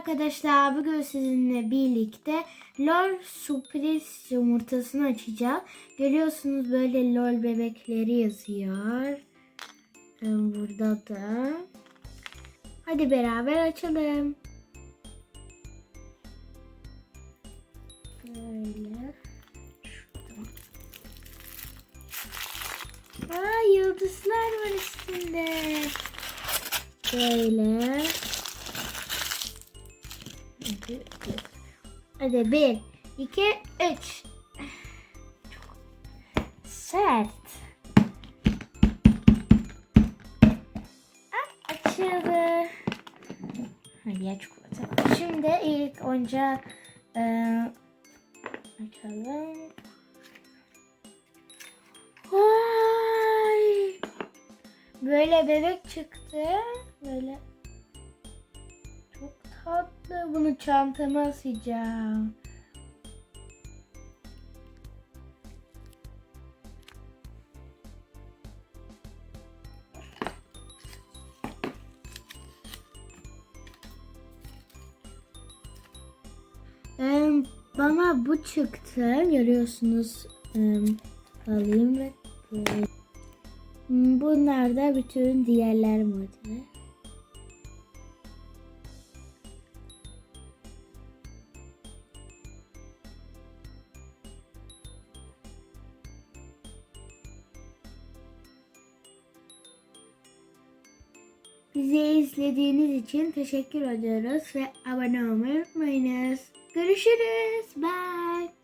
arkadaşlar bugün sizinle birlikte LOL sürpriz yumurtasını açacağız. Görüyorsunuz böyle LOL bebekleri yazıyor. Burada da. Hadi beraber açalım. Böyle. Şuradan. Aa yıldızlar var üstünde. Böyle. Hadi, Hadi bir, iki, üç. Çok sert. Ah, açıldı. Hadi ya çikolata. Şimdi ilk önce e, açalım. Vay! Böyle bebek çıktı. Böyle tatlı. Bunu çantama asacağım. Bana bu çıktı. Görüyorsunuz. Alayım ve böyle. Bunlar da bütün diğerler modeli. Bizi izlediğiniz için teşekkür ediyoruz ve abone olmayı unutmayınız. Görüşürüz. Bye.